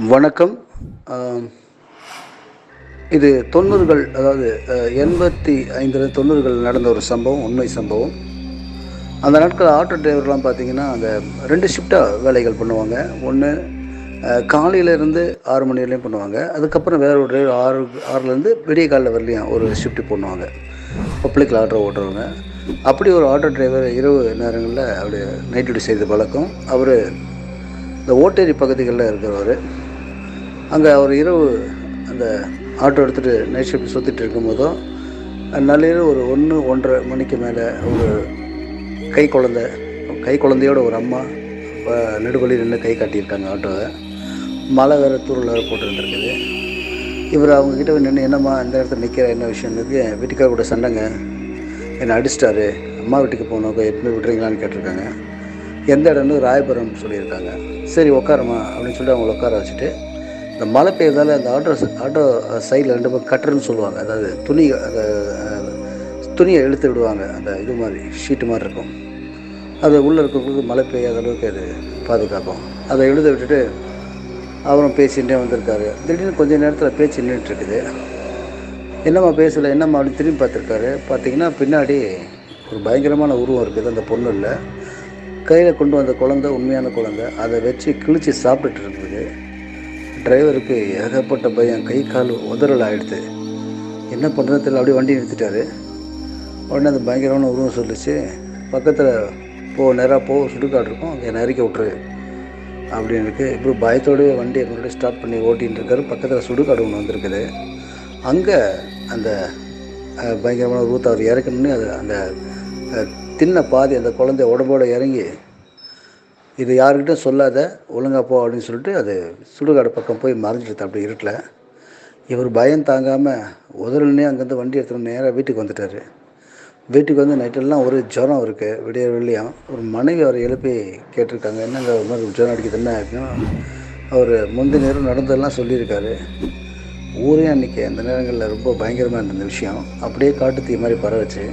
வணக்கம். இது தொண்ணூறுகள் அதாவது எண்பத்தி ஐந்தில் தொண்ணூறுகள் நடந்த ஒரு சம்பவம் உண்மை சம்பவம். அந்த நாட்கள் ஆட்டோ டிரைவர்லாம் பார்த்தீங்கன்னா அந்த ரெண்டு ஷிஃப்டாக வேலைகள் பண்ணுவாங்க. ஒன்று காலையிலேருந்து ஆறு மணி வரையும் பண்ணுவாங்க. அதுக்கப்புறம் வேற ஒரு டிரைவர் ஆறு ஆறுலேருந்து விடிய காலில் வரலையும் ஒரு ஷிஃப்ட் பண்ணுவாங்க. பப்ளிக்கில் ஆட்டோ ஓட்டுறவங்க. அப்படி ஒரு ஆட்டோ டிரைவர் இரவு நேரங்களில் அப்படி நைட் டியூட்டி செய்த பழக்கம். அவர் இந்த ஓட்டேரி பகுதிகளில் இருக்கிறவர். அங்கே அவர் இரவு அந்த ஆட்டோ எடுத்துகிட்டு நைட் ஷிஃப்ட் சுற்றிட்டு இருக்கும்போதும் நள்ளிரவு ஒரு ஒன்று ஒன்றரை மணிக்கு மேலே ஒரு கை குழந்தை கை குழந்தையோட ஒரு அம்மா அஹ், நெடுவழி நின்று கை காட்டியிருக்காங்க ஆட்டோவை. மழை வேறு தூரில் வேறு போட்டுருந்துருக்குது இவர் அவங்கக்கிட்ட நின்று என்னம்மா இந்த இடத்துல நிற்கிற என்ன விஷயம்னுக்கு இருக்குது வீட்டுக்கார கூட சண்டைங்க. என்னை அடிச்சிட்டாரு. அம்மா வீட்டுக்கு போனோம் எப்படி விட்றீங்களான்னு கேட்டிருக்காங்க. எந்த இடம்னு ராயபுரம் சொல்லியிருக்காங்க. சரி உட்காரம்மா அப்படின்னு சொல்லிட்டு அவங்கள உட்கார வச்சுட்டு இந்த மழை பெய்யறதால அந்த ஆட்டோ ஆட்டோ சைடில் ரெண்டு பக்கம் கட்டுறன்னு சொல்லுவாங்க. அதாவது துணி அந்த துணியை இழுத்து விடுவாங்க. அந்த இது மாதிரி ஷீட்டு மாதிரி இருக்கும். அது உள்ளே இருக்கிறவங்களுக்கு மழை பெய்யாத அளவுக்கு அது பாதுகாக்கும். அதை எழுத விட்டுட்டு அவரும் பேசிகிட்டே வந்திருக்காரு. திடீர்னு கொஞ்ச நேரத்தில் பேச்சு நின்றுட்டுருக்குது என்னம்மா பேசலை என்னம்மா அப்படின்னு திரும்பி பார்த்துருக்காரு. பார்த்தீங்கன்னா பின்னாடி ஒரு பயங்கரமான உருவம் இருக்குது. அந்த பொண்ணு இல்லை. கையில் கொண்டு வந்த குழந்தை உண்மையான குழந்தை. அதை வச்சு கிழிச்சு சாப்பிட்டுட்டு இருக்குது. டிரைவருக்கு ஏகப்பட்ட பயம். கை கால் உதறல் ஆகிடுது என்ன பண்ணுறது தெரியல. அப்படியே வண்டி நிறுத்திட்டாரு. உடனே அந்த பயங்கரமான உருவம் சொல்லிச்சு. பக்கத்தில் போ நேராக போ சுடுகாடு இருக்கும். அங்கே நெருக்கி விட்ரு அப்படின்னு இருக்குது இப்போ பயத்தோடய வண்டியை முன்னாடி ஸ்டார்ட் பண்ணி ஓட்டின்னு இருக்காரு. பக்கத்தில் சுடுகாடு ஒன்று வந்திருக்குது. அங்கே அந்த பயங்கரமான உருவத்தை அவர் இறக்கணும்னு அது அந்த தின்ன பாதி அந்த குழந்தை உடம்போட இறங்கி இது யாருக்கிட்டும் சொல்லாத ஒழுங்காக போ அப்படின்னு சொல்லிட்டு அது சுடுகாடு பக்கம் போய் மறைஞ்சிடுது. அப்படி இருட்டில் இவர் பயம் தாங்காமல் உதறல்னே அங்கேருந்து வண்டி எடுத்துகிட்டு நேராக வீட்டுக்கு வந்துட்டார். வீட்டுக்கு வந்து நைட்டெல்லாம் ஒரு ஜுரம் இருக்குது விடிய வெள்ளியும் ஒரு மனைவி அவரை எழுப்பி கேட்டிருக்காங்க. என்னங்க ஒரு மாதிரி ஜுரம் அடிக்குது என்ன? இருக்குன்னா அவர் முந்தி நேரம் நடந்ததெல்லாம் சொல்லியிருக்காரு. ஊரே அன்றைக்கி அந்த நேரங்களில் ரொம்ப பயங்கரமாக இருந்த விஷயம். அப்படியே காட்டு தீ மாதிரி பரவச்சு.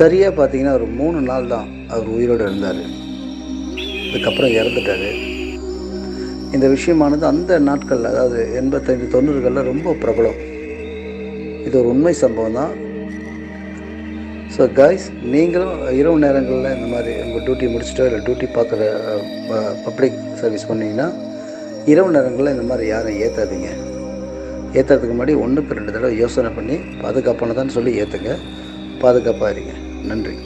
சரியாக பார்த்தீங்கன்னா ஒரு மூணு நாள் தான் அவர் உயிரோடு இருந்தார். அதுக்கப்புறம் இறந்துட்டார். இந்த விஷயமானது அந்த நாட்களில் அதாவது எண்பத்தைந்து தொண்ணூறுகளில் ரொம்ப பிரபலம். இது ஒரு உண்மை சம்பவம் தான். ஸோ காய்ஸ் நீங்களும் இரவு நேரங்களில் இந்த மாதிரி உங்கள் டியூட்டி முடிச்சுட்டோ இல்லை டியூட்டி பார்க்குற பப்ளிக் சர்வீஸ் பண்ணிங்கன்னா இரவு நேரங்களில் இந்த மாதிரி யாரும் ஏற்றாதீங்க ஏற்றுறதுக்கு முன்னாடி ஒன்றுக்கு ரெண்டு தடவை யோசனை பண்ணி பாதுகாப்பானதான்னு சொல்லி ஏற்றுங்க பாதுகாப்பாக இருங்க. நன்றி.